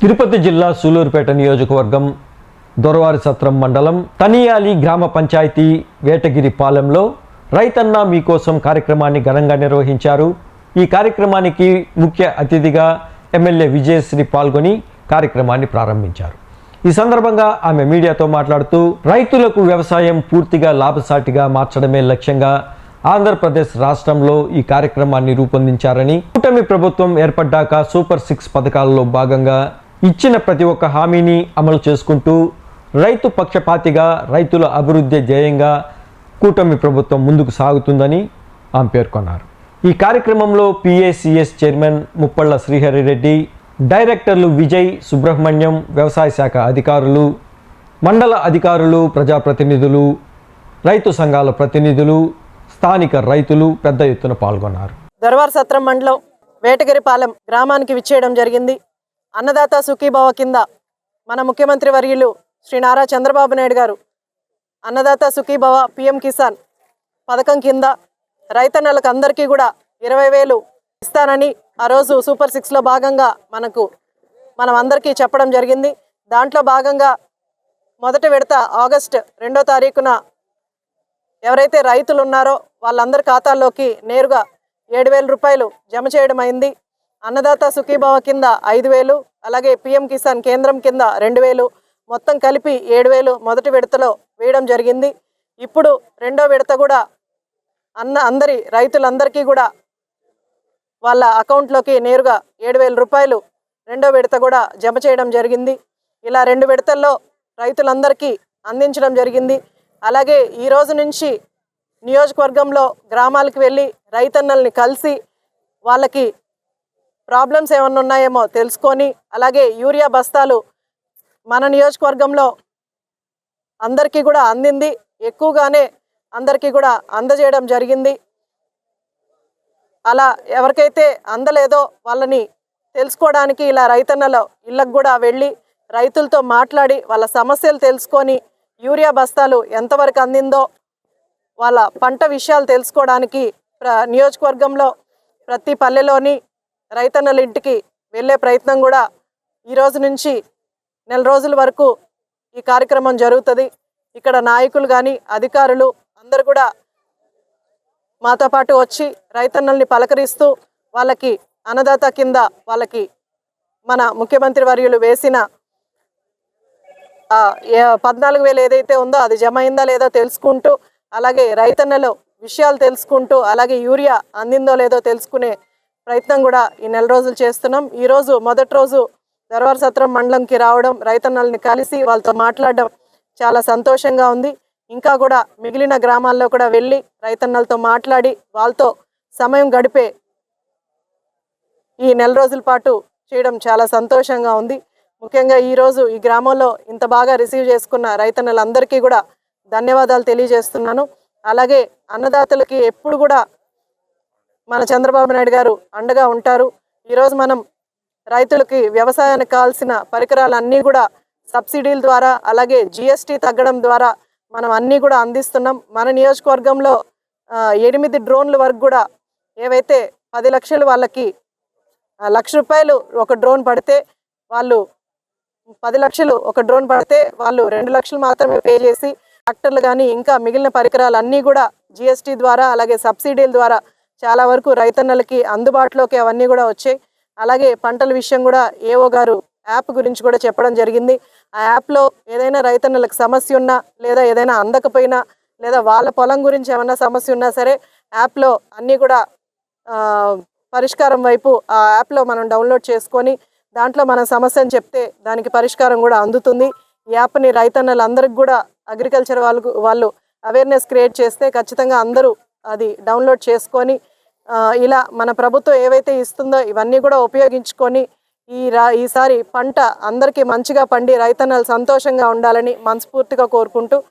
తిరుపతి జిల్లా సూలూరుపేట నియోజకవర్గం దొరవారి సత్రం మండలం తనియాలి గ్రామ పంచాయతీ వేటగిరి పాలెంలో రైతన్న మీకోసం కార్యక్రమాన్ని ఘనంగా నిర్వహించారు. ఈ కార్యక్రమానికి ముఖ్య అతిథిగా ఎమ్మెల్యే విజయశ్రీ పాల్గొని కార్యక్రమాన్ని ప్రారంభించారు. ఈ సందర్భంగా ఆమె మీడియాతో మాట్లాడుతూ రైతులకు వ్యవసాయం పూర్తిగా లాభసాటిగా మార్చడమే లక్ష్యంగా ఆంధ్రప్రదేశ్ రాష్ట్రంలో ఈ కార్యక్రమాన్ని రూపొందించారని కూటమి ప్రభుత్వం ఏర్పడ్డాక సూపర్ సిక్స్ పథకాలలో భాగంగా ఇచ్చిన ప్రతి ఒక్క హామీని అమలు చేసుకుంటూ రైతు పక్షపాతిగా రైతుల అభివృద్ధి ధ్యేయంగా కూటమి ప్రభుత్వం ముందుకు సాగుతుందని ఆమె పేర్కొన్నారు. ఈ కార్యక్రమంలో పిఏసిఎస్ చైర్మన్ ముప్పళ్ళ శ్రీహరిరెడ్డి డైరెక్టర్లు విజయ్ సుబ్రహ్మణ్యం వ్యవసాయ శాఖ అధికారులు మండల అధికారులు ప్రజాప్రతినిధులు రైతు సంఘాల ప్రతినిధులు స్థానిక రైతులు పెద్ద ఎత్తున పాల్గొన్నారు. దర్వార్ సత్రం మండలం వేటగిరిపాలెం గ్రామానికి విచ్చేయడం జరిగింది. అన్నదాత సుఖీభావ కింద మన ముఖ్యమంత్రి వర్యులు శ్రీ నారా చంద్రబాబు నాయుడు గారు అన్నదాత సుఖీభవ పిఎం కిసాన్ పథకం కింద రైతన్నలకు అందరికీ కూడా ఇరవై వేలు ఇస్తానని ఆ రోజు సూపర్ సిక్స్లో భాగంగా మనకు మనం అందరికీ చెప్పడం జరిగింది. దాంట్లో భాగంగా మొదటి విడత ఆగస్ట్ రెండో తారీఖున ఎవరైతే రైతులు ఉన్నారో వాళ్ళందరి ఖాతాల్లోకి నేరుగా ఏడు వేల రూపాయలు జమ చేయడం అయింది. అన్నదాత సుఖీభావ కింద ఐదు వేలు అలాగే పిఎం కిసాన్ కేంద్రం కింద రెండు వేలు మొత్తం కలిపి ఏడు వేలు మొదటి విడతలో వేయడం జరిగింది. ఇప్పుడు రెండో విడత కూడా అన్న అందరి రైతులందరికీ కూడా వాళ్ళ అకౌంట్లోకి నేరుగా ఏడు వేల రూపాయలు రెండో విడత కూడా జమ చేయడం జరిగింది. ఇలా రెండు విడతల్లో రైతులందరికీ అందించడం జరిగింది. అలాగే ఈ రోజు నుంచి నియోజకవర్గంలో గ్రామాలకు వెళ్ళి రైతన్నల్ని కలిసి వాళ్ళకి ప్రాబ్లమ్స్ ఏమన్నా ఉన్నాయేమో తెలుసుకొని అలాగే యూరియా బస్తాలు మన నియోజకవర్గంలో అందరికీ కూడా అందింది. ఎక్కువగానే అందరికీ కూడా అందజేయడం జరిగింది. అలా ఎవరికైతే అందలేదో వాళ్ళని తెలుసుకోవడానికి ఇలా రైతన్నలో ఇళ్ళకు కూడా వెళ్ళి రైతులతో మాట్లాడి వాళ్ళ సమస్యలు తెలుసుకొని యూరియా బస్తాలు ఎంతవరకు అందిందో వాళ్ళ పంట విషయాలు తెలుసుకోవడానికి ప్ర నియోజకవర్గంలో ప్రతి పల్లెలోని రైతన్నల ఇంటికి వెళ్ళే ప్రయత్నం కూడా ఈ రోజు నుంచి నెల రోజుల వరకు ఈ కార్యక్రమం జరుగుతుంది. ఇక్కడ నాయకులు కానీ అధికారులు అందరు కూడా మాతో పాటు వచ్చి రైతన్నల్ని పలకరిస్తూ వాళ్ళకి అన్నదాత కింద వాళ్ళకి మన ముఖ్యమంత్రి వర్యులు వేసిన పద్నాలుగు వేలు ఏదైతే ఉందో అది జమ అయిందా తెలుసుకుంటూ అలాగే రైతన్నలో విషయాలు తెలుసుకుంటూ అలాగే యూరియా అందిందో లేదో తెలుసుకునే ప్రయత్నం కూడా ఈ నెల రోజులు చేస్తున్నాం. ఈరోజు మొదటి రోజు దర్వార సత్రం మండలంకి రావడం రైతన్నల్ని కలిసి వాళ్ళతో మాట్లాడడం చాలా సంతోషంగా ఉంది. ఇంకా కూడా మిగిలిన గ్రామాల్లో కూడా వెళ్ళి రైతన్నలతో మాట్లాడి వాళ్ళతో సమయం గడిపే ఈ నెల రోజుల పాటు చేయడం చాలా సంతోషంగా ఉంది. ముఖ్యంగా ఈరోజు ఈ గ్రామంలో ఇంత బాగా రిసీవ్ చేసుకున్న రైతన్నలందరికీ కూడా ధన్యవాదాలు తెలియజేస్తున్నాను. అలాగే అన్నదాతలకి ఎప్పుడు కూడా మన చంద్రబాబు నాయుడు గారు అండగా ఉంటారు. ఈరోజు మనం రైతులకి వ్యవసాయానికి కావాల్సిన పరికరాలు అన్నీ కూడా సబ్సిడీల ద్వారా అలాగే జిఎస్టీ తగ్గడం ద్వారా మనం అన్నీ కూడా అందిస్తున్నాం. మన నియోజకవర్గంలో ఎనిమిది డ్రోన్ల వరకు కూడా ఏవైతే పది లక్షలు వాళ్ళకి లక్ష రూపాయలు ఒక డ్రోన్ పడితే వాళ్ళు పది లక్షలు ఒక డ్రోన్ పడితే వాళ్ళు రెండు లక్షలు మాత్రమే పే చేసి ట్రాక్టర్లు కానీ ఇంకా మిగిలిన పరికరాలు అన్నీ కూడా జిఎస్టీ ద్వారా అలాగే సబ్సిడీల ద్వారా చాలా వరకు రైతన్నలకి అందుబాటులోకి అవన్నీ కూడా వచ్చాయి. అలాగే పంటల విషయం కూడా ఏఓ గారు యాప్ గురించి కూడా చెప్పడం జరిగింది. ఆ యాప్లో ఏదైనా రైతన్నలకు సమస్య ఉన్నా లేదా ఏదైనా అందకపోయినా లేదా వాళ్ళ పొలం గురించి ఏమైనా సమస్య ఉన్నా సరే యాప్లో అన్నీ కూడా పరిష్కారం వైపు ఆ యాప్లో మనం డౌన్లోడ్ చేసుకొని దాంట్లో మన సమస్యను చెప్తే దానికి పరిష్కారం కూడా అందుతుంది. ఈ యాప్ని రైతన్నలందరికి కూడా అగ్రికల్చర్ వాళ్ళకు వాళ్ళు అవేర్నెస్ క్రియేట్ చేస్తే ఖచ్చితంగా అందరూ అది డౌన్లోడ్ చేసుకొని ఇలా మన ప్రభుత్వం ఏవైతే ఇస్తుందో ఇవన్నీ కూడా ఉపయోగించుకొని ఈ రా ఈసారి పంట అందరికీ మంచిగా పండి రైతన్నలు సంతోషంగా ఉండాలని మనస్ఫూర్తిగా కోరుకుంటూ